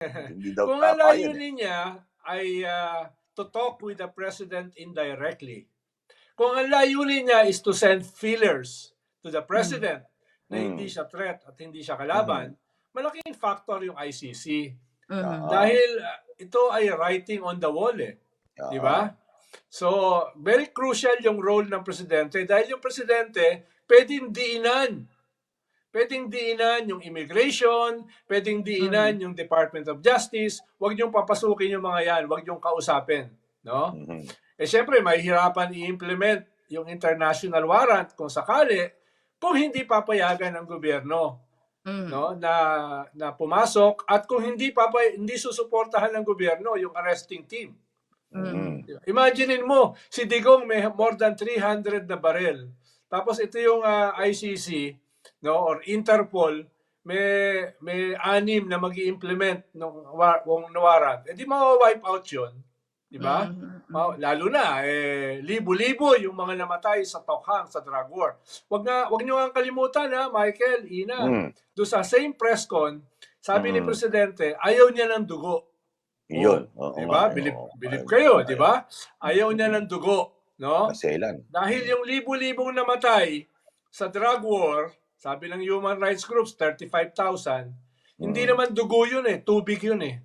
Hindi daw Kung ang yun eh. layunin niya ay ah, to talk with the president indirectly. Kung ang layunin niya is to send feelers to the president na Mm. hindi siya threat at hindi siya kalaban, malaking factor yung ICC. Mhm. Ah. Dahil ah, ito ay writing on the wall eh. Di ba? So, very crucial yung role ng presidente dahil yung presidente pwedeng diinan. Pwedeng diinan yung immigration, pwedeng diinan yung Department of Justice. Huwag niyong papasukin yung mga yan, huwag niyong kausapin. No? Mhm. Eh syempre, mahihirapan i-implement yung international warrant kung sakali kung hindi papayagan ng gobyerno Mhm. no na na pumasok at kung hindi papay hindi susuportahan ng gobyerno yung arresting team. Mhm. Mhm. Imaginein mo, si Digong may more than 300 na barel. Tapos ito yung ah, ICC no or Interpol may may anim na magi-implement ng ng warrant. Eh di mawa-wipe out 'yon. Di ba? Mhm. Ma- Lalo na eh libo-libo yung mga namatay sa Tokhang sa drug war. Wag nga wag niyo nga kalimutan ha, Michael, Ina. Mhm. Do sa same press con, sabi ni Mm. presidente, ayaw niya ng dugo. Yun. Oo Di ba? Bilib, bilib Ay, kayo, ay, di ba? Ayaw niya ng dugo, no? Maselan. Dahil yung libo-libong namatay sa drug war, sabi ng human rights groups, 35,000, hindi Mm. naman dugo yun eh, tubig yun eh.